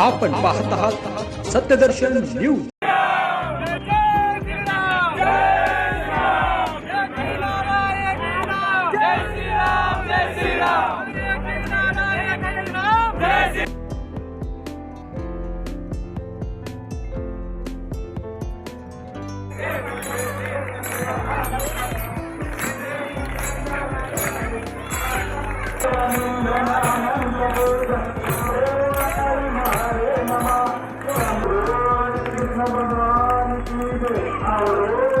आपण पाहत आहात सत्यदर्शन न्यूज Gracias.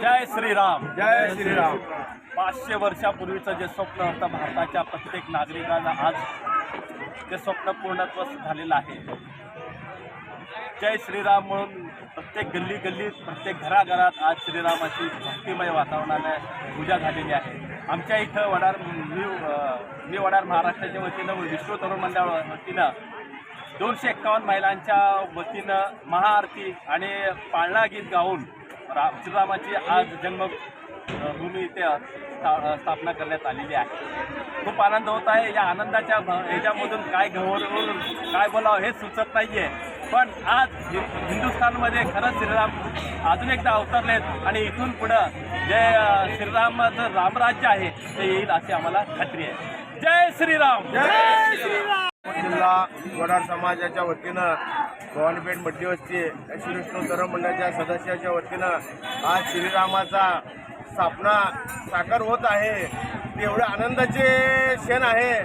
जय श्रीराम. जय श्रीराम. पाचशे वर्षापूर्वीचं जे स्वप्न होतं भारताच्या प्रत्येक नागरिकाला आज ते स्वप्न पूर्णत्व झालेलं आहे. जय श्रीराम म्हणून प्रत्येक गल्ली गल्लीत प्रत्येक घराघरात आज श्रीरामाची भक्तिमय वातावरणाने पूजा झालेली आहे. आमच्या इथं वडार मी मी वडार महाराष्ट्राच्या वतीनं व विश्व तरुण मंडळ वतीनं दोनशे एक्कावन्न महिलांच्या वतीनं महाआरती आणि पाळणा गीत गाऊन रा श्रीरामाची आज जन्म इथे स्था- स्थापना करण्यात आलेली आहे. खूप आनंद होत आहे. या आनंदाच्या ह्याच्यामधून काय घवरून काय बोलावं हे सुचत नाही आहे पण आज हिंदुस्थानमध्ये खरंच श्रीराम अजून एकदा अवतरलेत आणि इथून पुढं जे श्रीरामाचं रामराज्य आहे ते येईल अशी आम्हाला खात्री आहे. जय श्रीराम! जय श्रीराम! जिल्हा वडार समाजाच्या वतीनं भवानीपेठ मध्यवस्ती श्री विष्णू धर्म मंडळाच्या सदस्याच्या वतीनं आज श्रीरामाचा स्थापना साकार होत आहे. ते आनंदाचे क्षण आहे.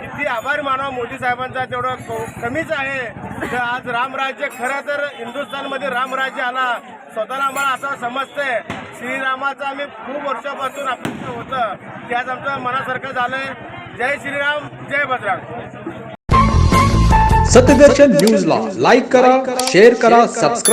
किती आभार मानवा मोदी साहेबांचा तेवढं कमीच आहे. तर आज रामराज्य खरं तर हिंदुस्थानमध्ये रामराज्य आला. स्वतःला आम्हाला असं समजतंय. श्रीरामाचं आम्ही खूप वर्षापासून अपेक्षा होतं. की आज आमचं मनासारखं झालंय. जय श्रीराम जय भद्रा सत्यदर्शन न्यूजला लाईक करा शेअर करा सबस्क्राईब